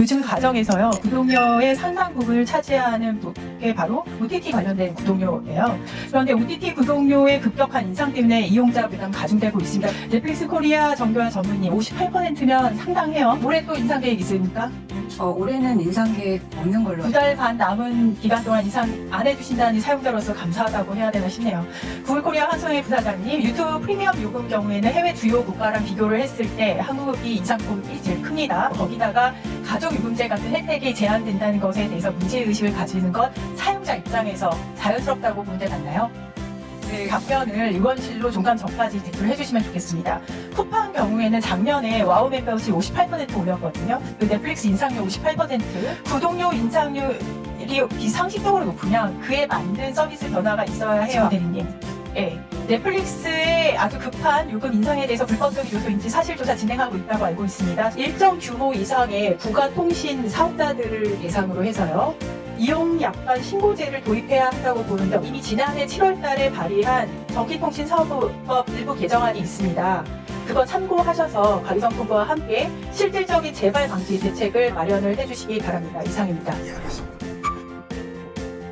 요즘 가정에서요 구독료의 상당 부분을 차지하는 게 바로 OTT 관련된 구독료예요. 그런데 OTT 구독료의 급격한 인상 때문에 이용자 부담 가중되고 있습니다. 넷플릭스 코리아 정교화 전문의 58%면 상당해요. 올해 또 인상 계획 있습니까? 어, 올해는 인상 계획 없는 걸로 두 달 반 남은 기간 동안 인상 안 해주신다니 사용자로서 감사하다고 해야 되나 싶네요. 구글코리아 한송의 부사장님, 유튜브 프리미엄 요금 경우에는 해외 주요 국가랑 비교를 했을 때 한국이 인상폭이 제일 큽니다. 거기다가 가족 요금제 같은 혜택이 제한된다는 것에 대해서 문제의식을 가지는 건 사용자 입장에서 자연스럽다고 본데 맞나요? 네, 답변을 의원실로 종간 전까지 제출해 주시면 좋겠습니다. 쿠팡 경우에는 작년에 와우 멤버십 58% 올렸거든요. 그 넷플릭스 인상률 58%, 구독료 인상률이 비상식적으로 높으면 그에 맞는 서비스 변화가 있어야 해요, 대리님. 예. 넷플릭스의 아주 급한 요금 인상에 대해서 불법적인 요소인지 사실조사 진행하고 있다고 알고 있습니다. 일정 규모 이상의 부가 통신 사업자들을 대상으로 해서요. 이용 약관 신고제를 도입해야 한다고 보는데 이미 지난해 7월 달에 발의한 전기통신사업법 일부 개정안이 있습니다. 그거 참고하셔서 관리정통부와 함께 실질적인 재발 방지 대책을 마련을 해주시기 바랍니다. 이상입니다. 예, 알겠습니다.